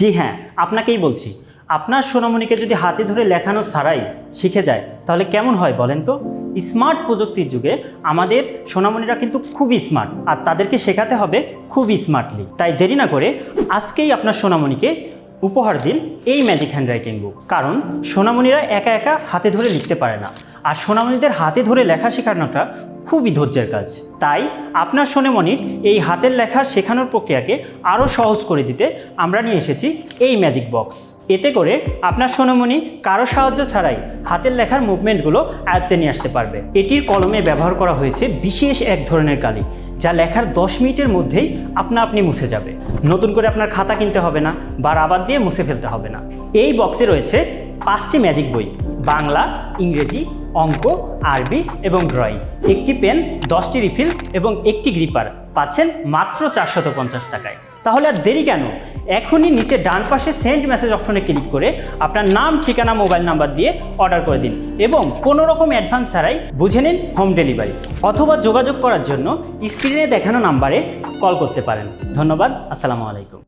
জি হ্যাঁ আপনাকেই বলছি। আপনার সোনামণিকে যদি হাতে ধরে লেখানো ছাড়াই শিখে যায়, তাহলে কেমন হয় বলেন তো? স্মার্ট প্রযুক্তির যুগে আমাদের সোনামণিরা কিন্তু খুবই স্মার্ট, আর তাদেরকে শেখাতে হবে খুবই স্মার্টলি। তাই দেরি না করে আজকেই আপনার সোনামণিকে উপহার দিন এই ম্যাজিক হ্যান্ডরাইটিং বুক। কারণ সোনামণিরা একা একা হাতে ধরে লিখতে পারে না। আর সোনামণিদের হাতে ধরে লেখা শেখানোটা খুবই ধৈর্যের কাজ। তাই আপনার সোনামণির এই হাতের লেখার শেখানোর প্রক্রিয়াকে আরও সহজ করে দিতে আমরা নিয়ে এসেছি এই ম্যাজিক বক্স। এতে করে আপনার সোনামণি কারও সাহায্য ছাড়াই হাতের লেখার মুভমেন্টগুলো আয়ত্তে নিয়ে আসতে পারবে। এটির কলমে ব্যবহার করা হয়েছে বিশেষ এক ধরনের কালি যা লেখার দশ মিনিটের মধ্যেই আপনা আপনি মুছে যাবে। নতুন করে আপনার খাতা কিনতে হবে না বা রাবার দিয়ে মুছে ফেলতে হবে না। এই বক্সে রয়েছে পাঁচটি ম্যাজিক বই, বাংলা, ইংরেজি, অঙ্ক, আরবি এবং ড্রয়িং। একটি পেন, দশটি রিফিল এবং একটি গ্রিপার। পাচ্ছেন মাত্র চারশত পঞ্চাশ টাকায়। তাহলে আর দেরি কেন? এখনই নিচে ডান পাশে সেন্ড মেসেজ অপশনে ক্লিক করে আপনার নাম, ঠিকানা, মোবাইল নাম্বার দিয়ে অর্ডার করে দিন এবং কোনো রকম অ্যাডভান্স ছাড়াই বুঝে নিন হোম ডেলিভারি অথবা যোগাযোগ করার জন্য স্ক্রিনে দেখানো নাম্বারে কল করতে পারেন। ধন্যবাদ, আসসালামু আলাইকুম।